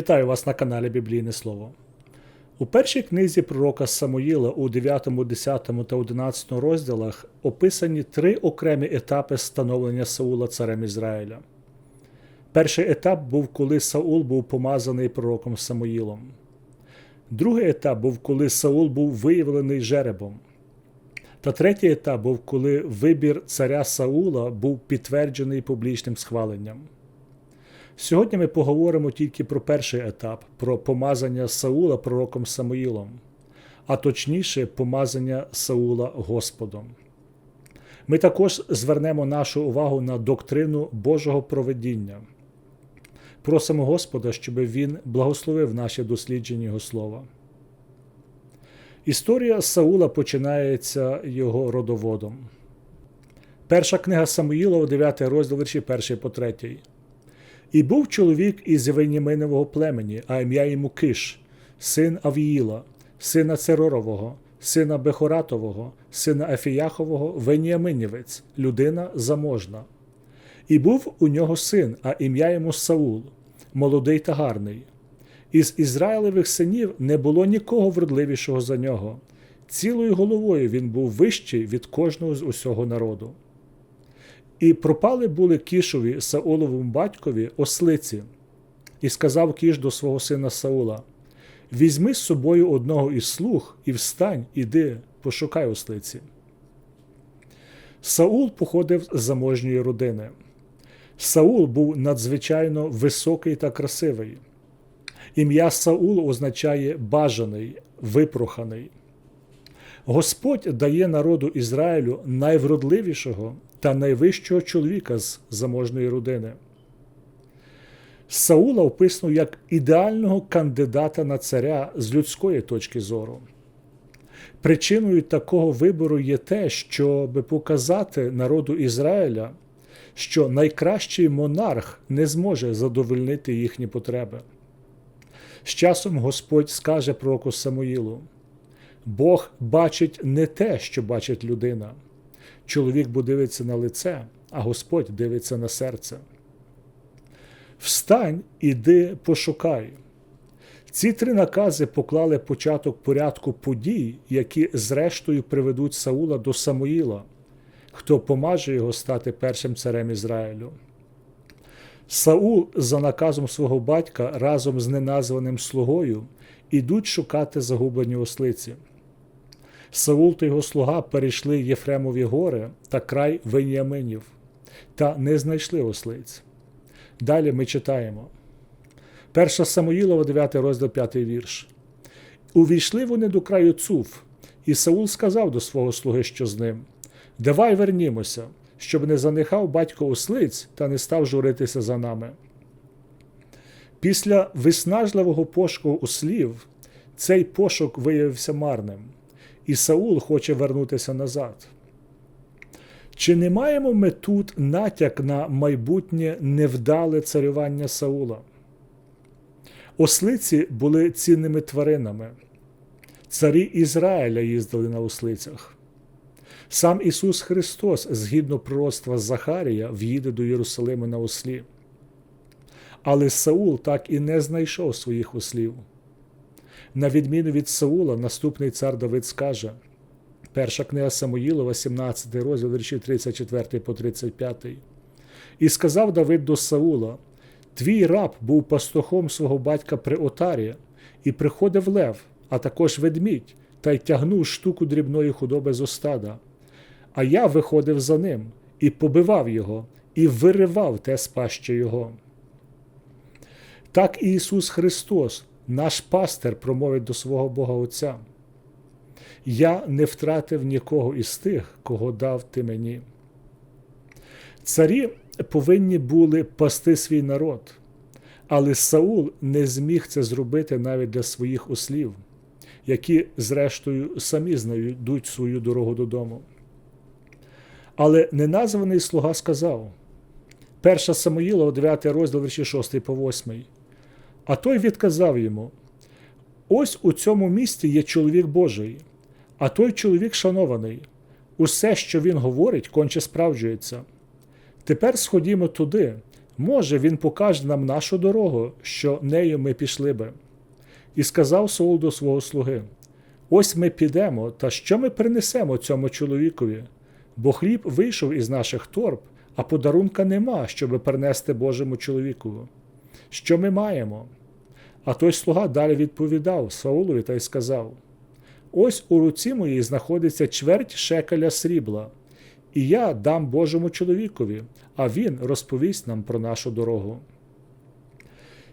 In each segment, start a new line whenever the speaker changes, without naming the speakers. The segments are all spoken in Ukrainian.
Вітаю вас на каналі Біблійне Слово. У першій книзі пророка Самуїла у 9, 10 та 11 розділах описані три окремі етапи становлення Саула царем Ізраїля. Перший етап був, коли Саул був помазаний пророком Самуїлом. Другий етап був, коли Саул був виявлений жеребом. Та третій етап був, коли вибір царя Саула був підтверджений публічним схваленням. Сьогодні ми поговоримо тільки про перший етап, про помазання Саула пророком Самуїлом, а точніше, помазання Саула Господом. Ми також звернемо нашу увагу на доктрину Божого проведіння. Просимо Господа, щоб Він благословив наші дослідження Його слова. Історія Саула починається його родоводом. Перша книга Самуїла, 9 розділ вірші 1 по 3. І був чоловік із Веніминового племені, а ім'я йому Киш, син Авіїла, сина Церорового, сина Бехоратового, сина Ефіяхового, Веніаминівець, людина заможна. І був у нього син, а ім'я йому Саул, молодий та гарний. Із Ізраїлевих синів не було нікого вродливішого за нього. Цілою головою він був вищий від кожного з усього народу. І пропали були кішові Сауловому батькові ослиці, і сказав кіш до свого сина Саула: Візьми з собою одного із слуг і встань, іди, пошукай ослиці. Саул походив з заможньої родини. Саул був надзвичайно високий та красивий. Ім'я Саул означає бажаний, випроханий. Господь дає народу Ізраїлю найвродливішого та найвищого чоловіка з заможної родини. Саула описано як ідеального кандидата на царя з людської точки зору. Причиною такого вибору є те, щоб показати народу Ізраїля, що найкращий монарх не зможе задовольнити їхні потреби. З часом Господь скаже пророку Самуїлу: Бог бачить не те, що бачить людина. Чоловік бо дивиться на лице, а Господь дивиться на серце. Встань, іди, пошукай. Ці три накази поклали початок порядку подій, які зрештою приведуть Саула до Самуїла, хто помаже його стати першим царем Ізраїлю. Саул, за наказом свого батька, разом з неназваним слугою, ідуть шукати загублені ослиці. Саул та його слуга перейшли Єфремові гори та край Веніаминів, та не знайшли ослиць. Далі ми читаємо. Перша Самуїлова, 9 розділ 5 вірш. Увійшли вони до краю Цуф, і Саул сказав до свого слуги, що з ним: Давай вернімося, щоб не занихав батько ослиць та не став журитися за нами. Після виснажливого пошуку ослів цей пошук виявився марним і Саул хоче вернутися назад. Чи не маємо ми тут натяк на майбутнє невдале царювання Саула? Ослиці були цінними тваринами. Царі Ізраїля їздили на ослицях. Сам Ісус Христос, згідно пророцтва Захарія, в'їде до Єрусалиму на ослі. Але Саул так і не знайшов своїх ослів. На відміну від Саула, наступний цар Давид скаже, перша книга Самуїлова, 17 розділ вірші 34 по 35. І сказав Давид до Саула: Твій раб був пастухом свого батька при отарі, і приходив лев, а також ведмідь, та й тягнув штуку дрібної худоби з остада. А я виходив за ним і побивав його, і виривав те з пащі його. Так і Ісус Христос наш пастир промовить до свого Бога Отця. Я не втратив нікого із тих, кого дав ти мені. Царі повинні були пасти свій народ, але Саул не зміг це зробити навіть для своїх ослів, які, зрештою, самі знайдуть свою дорогу додому. Але неназваний слуга сказав: Перша Самоїла, 9 розділ вірші 6 по 8. А той відказав йому: Ось у цьому місті є чоловік Божий, а той чоловік шанований. Усе, що він говорить, конче справджується. Тепер сходімо туди, Може, він покаже нам нашу дорогу, що нею ми пішли би. І сказав Саул до свого слуги: Ось ми підемо, та що ми принесемо цьому чоловікові? Бо хліб вийшов із наших торб, а подарунка нема, щоби принести Божому чоловіку. Що ми маємо? А той слуга далі відповідав Саулові та й сказав: Ось у руці моїй знаходиться чверть шекеля срібла, і я дам Божому чоловікові, а він розповість нам про нашу дорогу.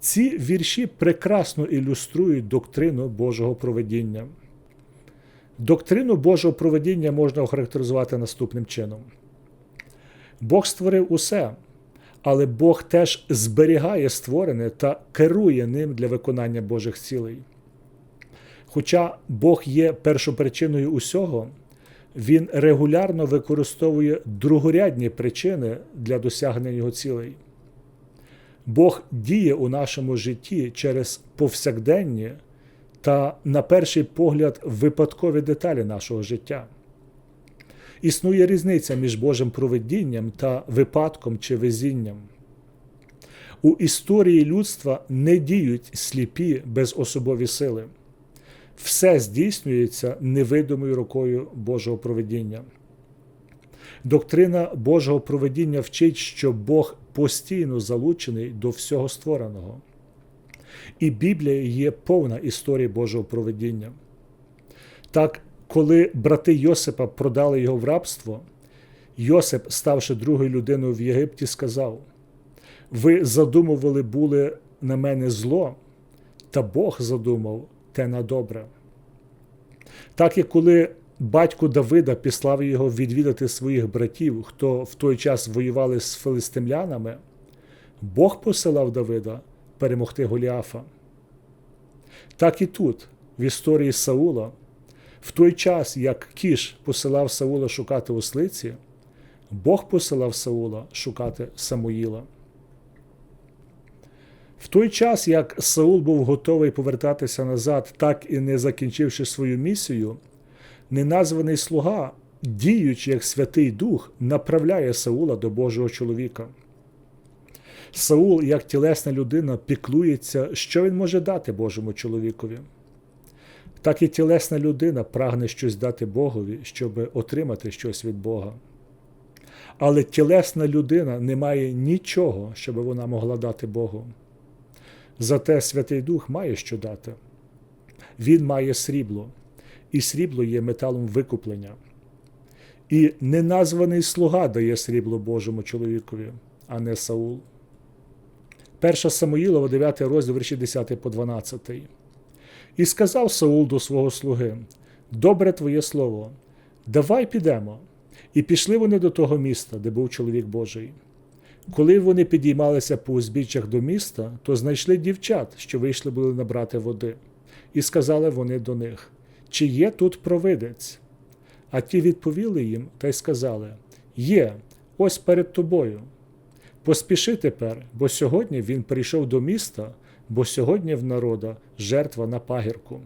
Ці вірші прекрасно ілюструють доктрину Божого проведіння. Доктрину Божого проведіння можна охарактеризувати наступним чином: Бог створив усе, але Бог теж зберігає створене та керує ним для виконання Божих цілей. Хоча Бог є першопричиною усього, Він регулярно використовує другорядні причини для досягнення його цілей. Бог діє у нашому житті через повсякденні та, на перший погляд, випадкові деталі нашого життя. Існує різниця між Божим проведінням та випадком чи везінням. У історії людства не діють сліпі безособові сили. Все здійснюється невидимою рукою Божого проведіння. Доктрина Божого проведіння вчить, що Бог постійно залучений до всього створеного. І Біблія є повна історія Божого проведіння. Так, коли брати Йосипа продали його в рабство, Йосип, ставши другою людиною в Єгипті, сказав: Ви задумували були на мене зло, та Бог задумав те на добре. Так як коли батько Давида післав його відвідати своїх братів, хто в той час воювали з филистимлянами, Бог посилав Давида перемогти Голіафа. Так і тут, в історії Саула, в той час, як Кіш посилав Саула шукати ослиці, Бог посилав Саула шукати Самуїла. В той час, як Саул був готовий повертатися назад, так і не закінчивши свою місію, неназваний слуга, діючи як Святий Дух, направляє Саула до Божого чоловіка. Саул, як тілесна людина, піклується, що він може дати Божому чоловікові. Так і тілесна людина прагне щось дати Богові, щоб отримати щось від Бога. Але тілесна людина не має нічого, щоб вона могла дати Богу. Зате Святий Дух має що дати. Він має срібло, і срібло є металом викуплення. І неназваний слуга дає срібло Божому чоловікові, а не Саул. 1 Самуїлова, 9 розділ, вірші 10 по 12. І сказав Саул до свого слуги: Добре твоє слово, давай підемо. І пішли вони до того міста, де був чоловік Божий. Коли вони підіймалися по узбіччях до міста, то знайшли дівчат, що вийшли були набрати води, і сказали вони до них: Чи є тут провидець? А ті відповіли їм та й сказали: Є, ось перед тобою. Поспіши тепер, бо сьогодні він прийшов до міста, бо сьогодні в народа жертва на пагірку.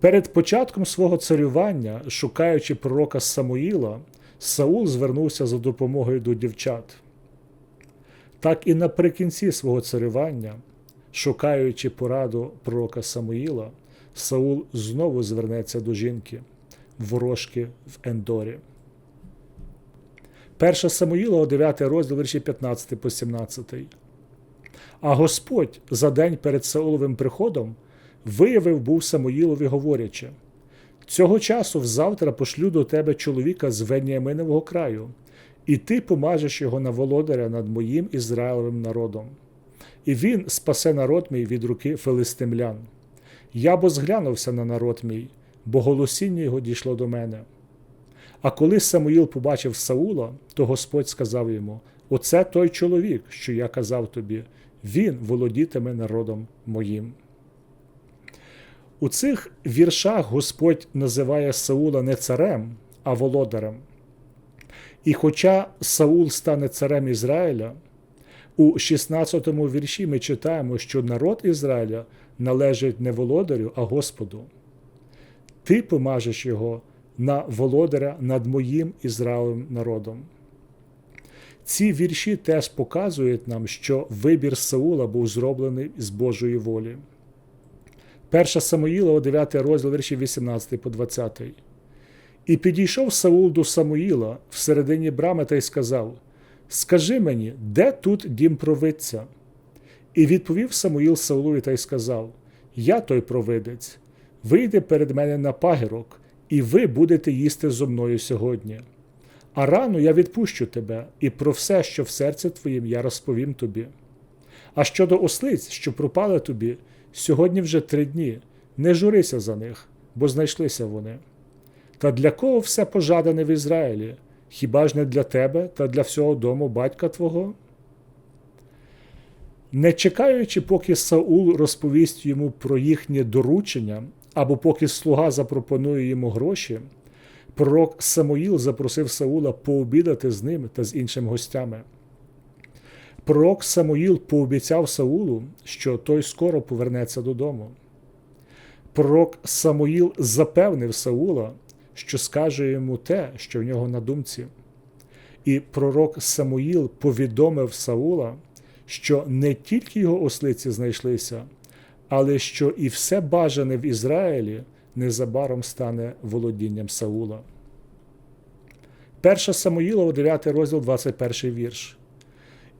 Перед початком свого царювання, шукаючи пророка Самуїла, Саул звернувся за допомогою до дівчат. Так і наприкінці свого царювання, шукаючи пораду пророка Самуїла, Саул знову звернеться до жінки, ворожки в Ендорі. 1 Самуїла, 9 розділ вірші 15 по 17. А Господь за день перед Сауловим приходом виявив був Самуїлові, говорячи: Цього часу взавтра пошлю до тебе чоловіка з Веніаминового краю, і ти помажеш його на володаря над моїм Ізраїлевим народом. І він спасе народ мій від руки филистимлян. Я бо зглянувся на народ мій, бо голосіння його дійшло до мене. А коли Самуїл побачив Саула, то Господь сказав йому: Оце той чоловік, що я казав тобі, він володітиме народом моїм. У цих віршах Господь називає Саула не царем, а володарем. І хоча Саул стане царем Ізраїля, у 16 му вірші ми читаємо, що народ Ізраїля належить не володарю, а Господу. Ти помажеш його на володаря над моїм Ізраїлем народом. Ці вірші теж показують нам, що вибір Саула був зроблений з Божої волі. 1 Самуїла, 9 розділ вірші 18 по 20. І підійшов Саул до Самуїла всередині брами та й сказав: Скажи мені, де тут дім провидця? І відповів Самуїл Саулові та й сказав: Я той провидець, вийди перед мене на пагірок, і ви будете їсти зо мною сьогодні. А рано я відпущу тебе, і про все, що в серці твоїм, я розповім тобі. А щодо ослиць, що пропали тобі, сьогодні вже три дні, не журися за них, бо знайшлися вони. Та для кого все пожадане в Ізраїлі? Хіба ж не для тебе та для всього дому батька твого? Не чекаючи, поки Саул розповість йому про їхнє доручення, або поки слуга запропонує йому гроші, пророк Самуїл запросив Саула пообідати з ним та з іншими гостями. Пророк Самуїл пообіцяв Саулу, що той скоро повернеться додому. Пророк Самуїл запевнив Саула, що скаже йому те, що в нього на думці. І пророк Самуїл повідомив Саула, що не тільки його ослиці знайшлися, але що і все бажане в Ізраїлі незабаром стане володінням Саула. 1 Самуїлова, 9 розділ, 21 вірш.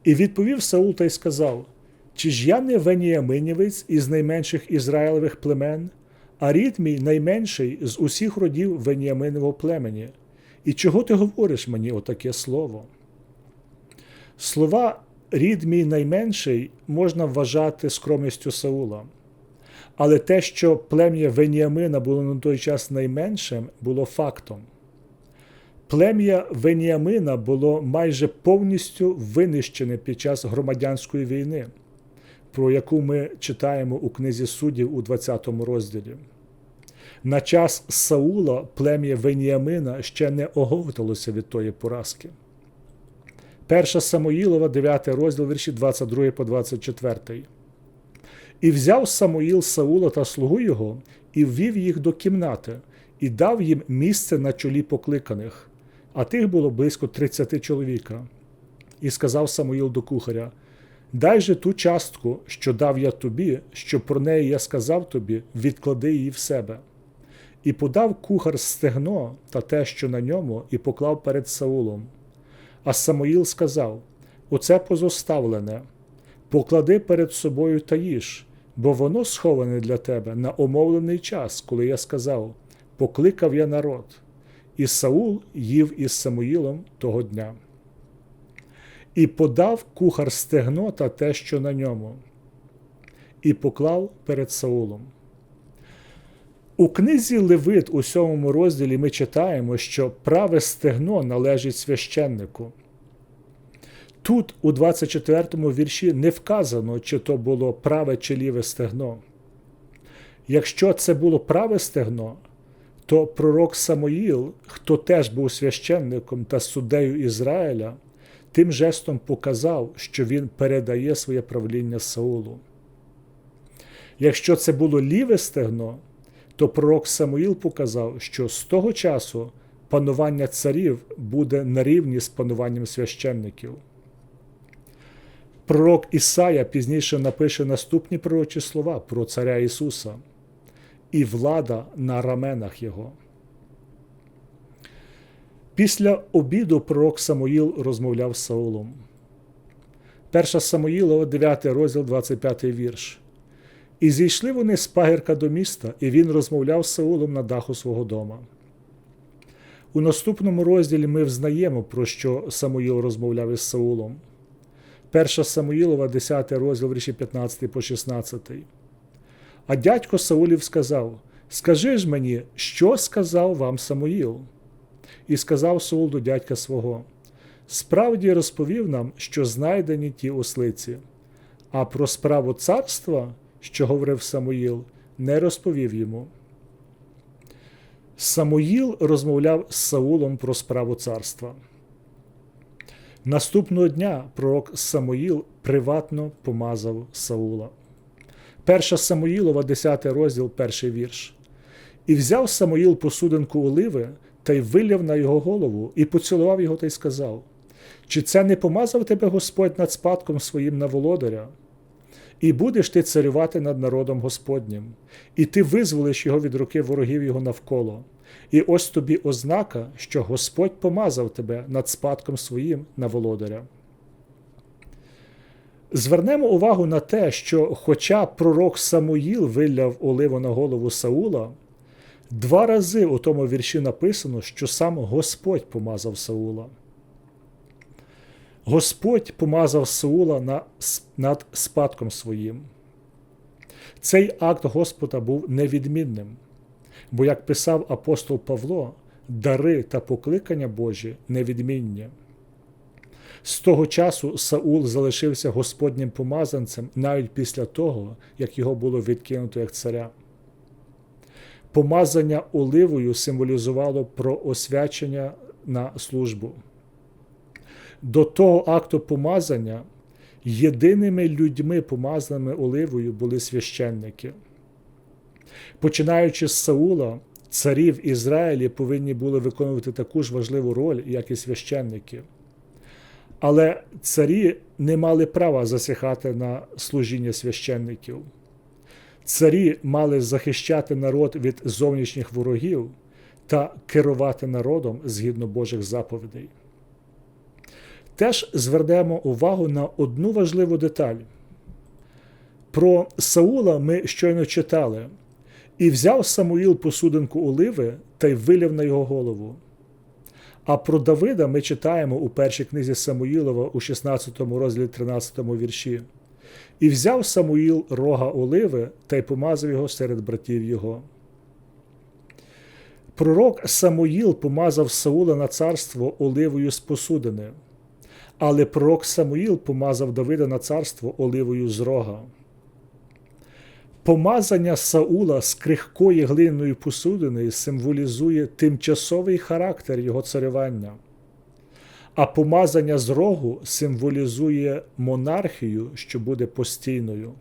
І відповів Саул та й сказав: Чи ж я не веніяминівець із найменших Ізраїлевих племен, а рід мій найменший з усіх родів Веніаминового племені? І чого ти говориш мені отаке слово? Слова рід мій найменший можна вважати скромністю Саула. Але те, що плем'я Веніамина було на той час найменшим, було фактом. Плем'я Веніамина було майже повністю винищене під час громадянської війни, про яку ми читаємо у книзі суддів у 20 розділі. На час Саула плем'я Веніамина ще не оговталося від тої поразки. Перша Самоїлова, 9 розділ вірші 22 по 24. І взяв Самуїл Саула та слугу його, і ввів їх до кімнати, і дав їм місце на чолі покликаних, а тих було близько тридцяти чоловіка. І сказав Самуїл до кухаря: Дай же ту частку, що дав я тобі, що про неї я сказав тобі, відклади її в себе. І подав кухар стегно та те, що на ньому, і поклав перед Саулом. А Самуїл сказав: Оце позоставлене, поклади перед собою та їж, бо воно сховане для тебе на омовлений час, коли я сказав: Покликав я народ. І Саул їв із Самуїлом того дня. І подав кухар стегно та те, що на ньому, і поклав перед Саулом. У книзі Левит у сьомому розділі ми читаємо, що праве стегно належить священнику. Тут, у 24 му вірші, не вказано, чи то було праве чи ліве стегно. Якщо це було праве стегно, то пророк Самоїл, хто теж був священником та суддею Ізраїля, тим жестом показав, що він передає своє правління Саулу. Якщо це було ліве стегно, то пророк Самуїл показав, що з того часу панування царів буде на рівні з пануванням священників. Пророк Ісая пізніше напише наступні пророчі слова про царя Ісуса і влада на раменах Його. Після обіду пророк Самуїл розмовляв з Саулом. Перша Самуїлова, 9 розділ, 25 вірш. І зійшли вони з пагірка до міста, і він розмовляв з Саулом на даху свого дома. У наступному розділі ми взнаємо, про що Самуїл розмовляв із Саулом. Перша Самуїлова, 10 розділ вірші 15 по 16. А дядько Саулів сказав: Скажи ж мені, що сказав вам Самуїл? І сказав Саул до дядька свого: Справді розповів нам, що знайдені ті ослиці, а про справу царства, що говорив Самуїл, не розповів йому. Самуїл розмовляв з Саулом про справу царства. Наступного дня пророк Самуїл приватно помазав Саула. Перша Самуїлова, 10 розділ, перший вірш. І взяв Самуїл посудинку оливи та й виляв на його голову, і поцілував його та й сказав: Чи це не помазав тебе Господь над спадком своїм на володаря? І будеш ти царювати над народом Господнім, і ти визволиш його від руки ворогів його навколо. І ось тобі ознака, що Господь помазав тебе над спадком своїм на володаря. Звернемо увагу на те, що, хоча пророк Самуїл виляв оливу на голову Саула, два рази у тому вірші написано, що сам Господь помазав Саула. Господь помазав Саула на, над спадком своїм. Цей акт Господа був невідмінним, бо, як писав апостол Павло, дари та покликання Божі невідмінні. З того часу Саул залишився Господнім помазанцем навіть після того, як його було відкинуто як царя. Помазання оливою символізувало про освячення на службу. До того акту помазання єдиними людьми, помазаними оливою, були священники. Починаючи з Саула, царів Ізраїлі повинні були виконувати таку ж важливу роль, як і священники. Але царі не мали права засихати на служіння священників. Царі мали захищати народ від зовнішніх ворогів та керувати народом згідно Божих заповідей. Теж звернемо увагу на одну важливу деталь. Про Саула ми щойно читали, і взяв Самуїл посудинку оливи та й вилів на його голову. А про Давида ми читаємо у першій книзі Самуїлова у 16 розділі 13 вірші. І взяв Самуїл рога оливи та й помазав його серед братів його. Пророк Самуїл помазав Саула на царство оливою з посудини, але пророк Самуїл помазав Давида на царство оливою з рога. Помазання Саула з крихкої глиняної посудини символізує тимчасовий характер його царювання, а помазання з рогу символізує монархію, що буде постійною.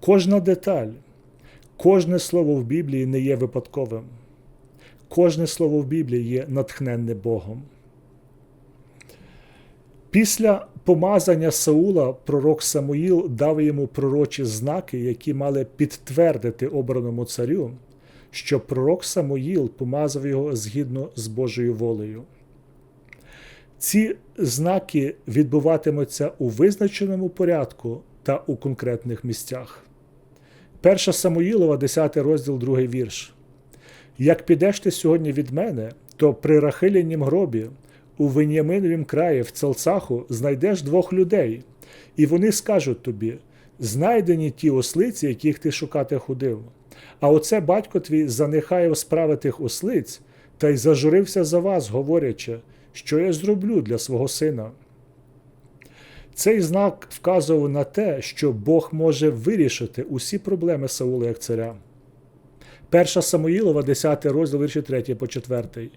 Кожна деталь, кожне слово в Біблії не є випадковим, кожне слово в Біблії є натхненне Богом. Після помазання Саула пророк Самуїл дав йому пророчі знаки, які мали підтвердити обраному царю, що пророк Самуїл помазав його згідно з Божою волею. Ці знаки відбуватимуться у визначеному порядку та у конкретних місцях. Перша Самуїлова, 10 розділ, 2 вірш. Як підеш ти сьогодні від мене, то при Рахилянім гробі у Веняминовім краї в Целцаху знайдеш двох людей, і вони скажуть тобі: знайдені ті ослиці, яких ти шукати ходив. А оце батько твій занехає справи тих ослиць та й зажурився за вас, говорячи, що я зроблю для свого сина. Цей знак вказував на те, що Бог може вирішити усі проблеми Саула як царя. Перша Самуїлова, 10 розділ вірші 3 по 4.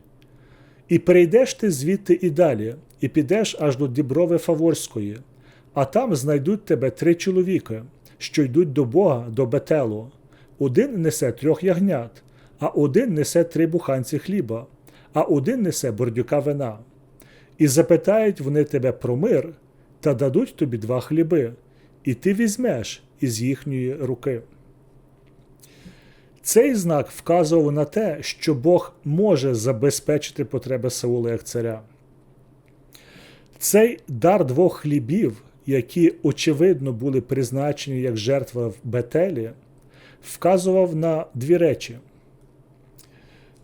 І перейдеш ти звідти і далі, і підеш аж до Діброви Фаворської, а там знайдуть тебе три чоловіки, що йдуть до Бога, до Бетелу. Один несе трьох ягнят, а один несе три буханці хліба, а один несе бордюка вина. І запитають вони тебе про мир, та дадуть тобі два хліби, і ти візьмеш із їхньої руки. Цей знак вказував на те, що Бог може забезпечити потреби Саула як царя. Цей дар двох хлібів, які, очевидно, були призначені як жертва в Бетелі, вказував на дві речі.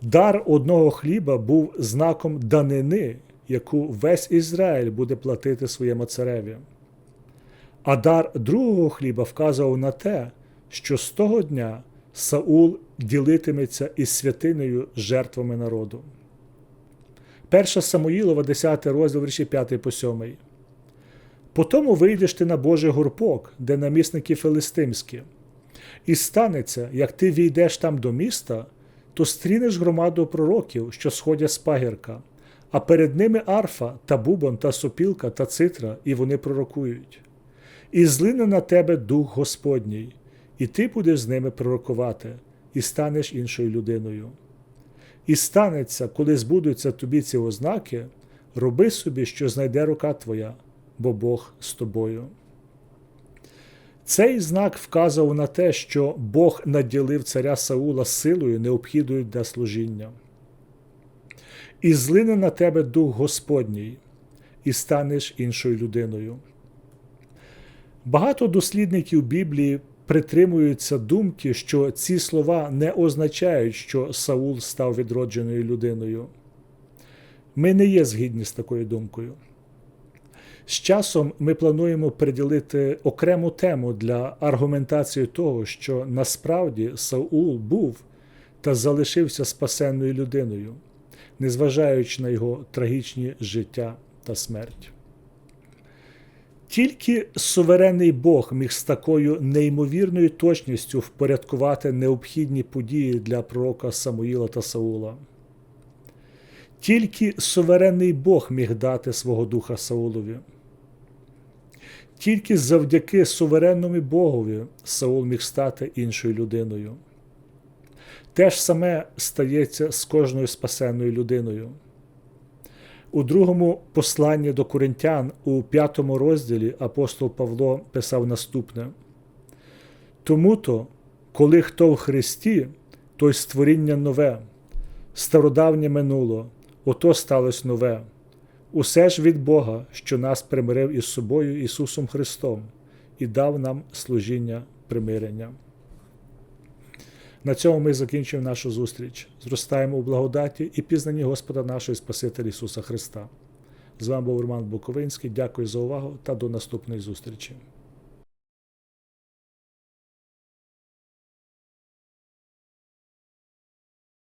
Дар одного хліба був знаком данини, яку весь Ізраїль буде платити своєму цареві. А дар другого хліба вказував на те, що з того дня Саул ділитиметься із святиною жертвами народу. Перша Самуїлова, 10 розділ вірші 5 по 7. Потому вийдеш ти на Божий гурпок, де намісники филистимські, і станеться, як ти війдеш там до міста, то стрінеш громаду пророків, що сходять з пагірка, а перед ними арфа та бубон та сопілка та цитра, і вони пророкують. І злине на тебе дух Господній, і ти будеш з ними пророкувати, і станеш іншою людиною. І станеться, коли збудуться тобі ці ознаки, Роби собі, що знайде рука твоя, бо Бог з тобою. Цей знак вказував на те, що Бог наділив царя Саула силою, необхідною для служіння. І злине на тебе Дух Господній, і станеш іншою людиною. Багато дослідників Біблії притримуються думки, що ці слова не означають, що Саул став відродженою людиною. Ми не є згідні з такою думкою. З часом ми плануємо приділити окрему тему для аргументації того, що насправді Саул був та залишився спасенною людиною, незважаючи на його трагічні життя та смерть. Тільки суверенний Бог міг з такою неймовірною точністю впорядкувати необхідні події для пророка Самуїла та Саула. Тільки суверенний Бог міг дати свого духа Саулові. Тільки завдяки суверенному Богові Саул міг стати іншою людиною. Те ж саме стається з кожною спасенною людиною. У другому посланні до коринтян у п'ятому розділі апостол Павло писав наступне: Тому то, коли хто в Христі, той створіння нове, стародавнє минуло, ото сталося нове. Усе ж від Бога, що нас примирив із собою Ісусом Христом і дав нам служіння примирення. На цьому ми закінчуємо нашу зустріч. Зростаємо у благодаті і пізнанні Господа нашого Спасителя Ісуса Христа. З вами був Роман Буковинський. Дякую за увагу та до наступної зустрічі.